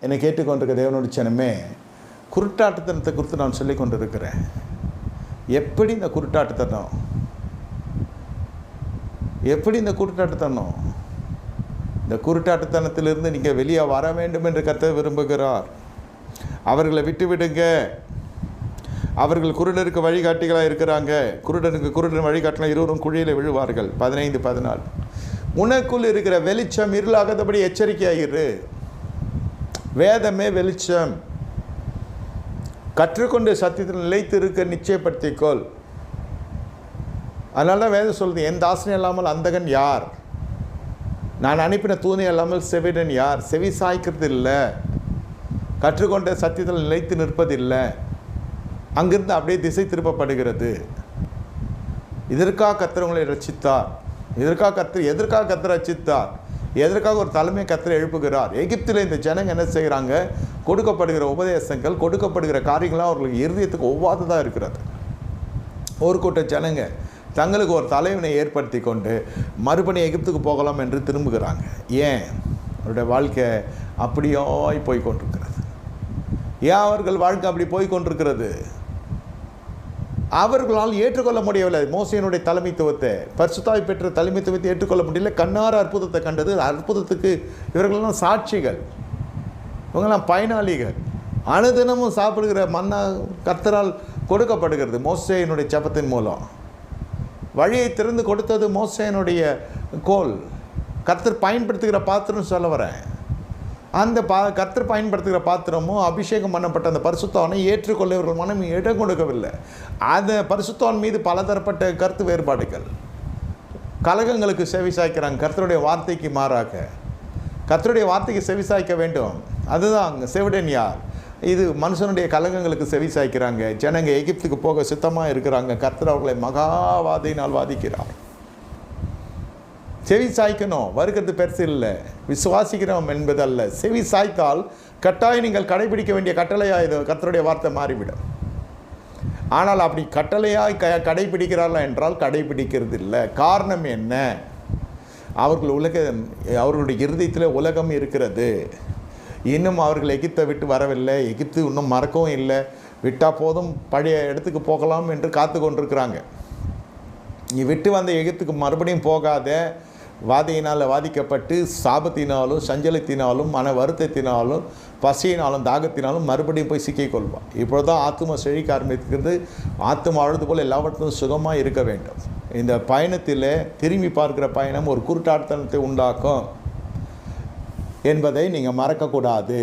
என்னை கேட்டுக்கொண்டிருக்க தேவனுடைய சனமே குருட்டாட்டுத்தனத்தை குறித்து நான் சொல்லிக் கொண்டிருக்கிறேன். எப்படி இந்த குருட்டாட்டுத்தனம்? எப்படி இந்த குருட்டாட்டுத்தனம்? இந்த குருட்டாட்டுத்தனத்திலிருந்து நீங்கள் வெளியே வர வேண்டும் என்று கத்த விரும்புகிறார். அவர்களை விட்டுவிடுங்க. அவர்கள் குருடருக்கு வழிகாட்டிகளாக இருக்கிறாங்க. குருடனுக்கு குருடன் வழிகாட்டினா இருவரும் குழியில் விழுவார்கள். பதினைந்து பதினாலு. உனக்குள் இருக்கிற வெளிச்சம் இருளாகாதபடி எச்சரிக்கையாயிரு. வேதமே வெளிச்சம். கற்றுக்கொண்டு சத்தியத்தில் நிலைத்து இருக்க நிச்சயப்படுத்திக்கொள். அதனால தான் வேதம் சொல்லுது என் தாசனை இல்லாமல் அந்தகன் யார்? நான் அனுப்பின தூணை இல்லாமல் செவிடன் யார்? செவி சாய்க்கிறது இல்லை. கற்றுக்கொண்ட சத்தியத்தில் நிலைத்து நிற்பதில்லை. அங்கிருந்து அப்படியே திசை திருப்பப்படுகிறது. இதற்காக கத்திரவங்களை உங்களை இதற்காக கத்தர் எதற்காக கத்தர் ரட்சித்தார்? எதற்காக ஒரு தலைமை கத்தரை எழுப்புகிறார்? எகிப்தில் இந்த ஜனங்க என்ன செய்கிறாங்க? கொடுக்கப்படுகிற உபதேசங்கள் கொடுக்கப்படுகிற காரியங்களாம் அவர்களுக்கு இருதயத்துக்கு ஒவ்வாததாக இருக்கிறது. ஒரு கூட்ட ஜனங்க தங்களுக்கு ஒரு தலைவனை ஏற்படுத்தி கொண்டு மறுபடியும் எகிப்துக்கு போகலாம் என்று திரும்புகிறாங்க. ஏன்? அவருடைய வாழ்க்கை அப்படியோ போய் கொண்டிருக்கிறது. ஏன் அவர்கள் வாழ்க்கை அப்படி போய் கொண்டிருக்கிறது? அவர்களால் ஏற்றுக்கொள்ள முடியவில்லை. மோசையனுடைய தலைமைத்துவத்தை பரிசுத்தாய் பெற்ற தலைமைத்துவத்தை ஏற்றுக்கொள்ள முடியல. கண்ணார அற்புதத்தை கண்டது. அற்புதத்துக்கு இவர்களெல்லாம் சாட்சிகள். இவங்கெல்லாம் பயனாளிகள். அனுதினமும் சாப்பிடுகிற மன்னா கர்த்தரால் கொடுக்கப்படுகிறது மோசையனுடைய ஜபத்தின் மூலம். வழியை திறந்து கொடுத்தது மோசையனுடைய கோல். கர்த்தர் பயன்படுத்துகிற பாத்திரம் சொல்ல வரேன். அந்த பா கர்த்தர் பயன்படுத்துகிற பாத்திரமும் அபிஷேகம் பண்ணப்பட்ட அந்த பரிசுத்தவனை ஏற்றுக்கொள்ள இவர்கள் மனம் இடம் கொடுக்கவில்லை. அந்த பரிசுத்தவன் மீது பலதரப்பட்ட கருத்து வேறுபாடுகள். கலகங்களுக்கு செவி சாய்க்கிறாங்க. கர்த்தருடைய வார்த்தைக்கு மாறாக. கர்த்தருடைய வார்த்தைக்கு செவி சாய்க்க வேண்டும். அதுதான் அங்கே செவிடன் யார் இது மனுஷனுடைய கலகங்களுக்கு செவி சாய்க்கிறாங்க. ஜனங்க எகிப்துக்கு போக சுத்தமாக இருக்கிறாங்க. கர்த்தர் அவர்களை மகாவாதையினால் வாதிக்கிறார். செவி சாய்க்கணும். வருகிறது பெருசு இல்லை. விசுவாசிக்கிறோம் என்பதல்ல. செவி சாய்த்தால் கட்டாயம் நீங்கள் கடைபிடிக்க வேண்டிய கட்டளையாக இது கத்தருடைய வார்த்தை மாறிவிடும். ஆனால் அப்படி கட்டளையாய் க கடைபிடிக்கிறார்கள் என்றால் கடைபிடிக்கிறது இல்லை. காரணம் என்ன? அவர்கள் உலக அவர்களுடைய இருதயத்தில் உலகம் இருக்கிறது. இன்னும் அவர்கள் எகிப்தை விட்டு வரவில்லை. எகிப்து இன்னும் மறக்கவும் இல்லை. விட்டால் போதும் பழைய இடத்துக்கு போகலாம் என்று காத்து கொண்டிருக்கிறாங்க. நீ விட்டு வந்த எகிப்துக்கு மறுபடியும் போகாத. வாதையினால் வாதிக்கப்பட்டு சாபத்தினாலும் சஞ்சலத்தினாலும் மன வருத்தத்தினாலும் பசியினாலும் தாகத்தினாலும் மறுபடியும் போய் சிக்கிக் கொள்வான். தான் ஆத்மா செழிக்க ஆரம்பிக்கிறது. ஆத்மா அழுது போல் எல்லாவற்றிலும் சுகமாக இருக்க வேண்டும். இந்த பயணத்தில் திரும்பி பார்க்குற பயணம் ஒரு குருட்டாட்டத்தனத்தை உண்டாக்கும் என்பதை நீங்கள் மறக்கக்கூடாது.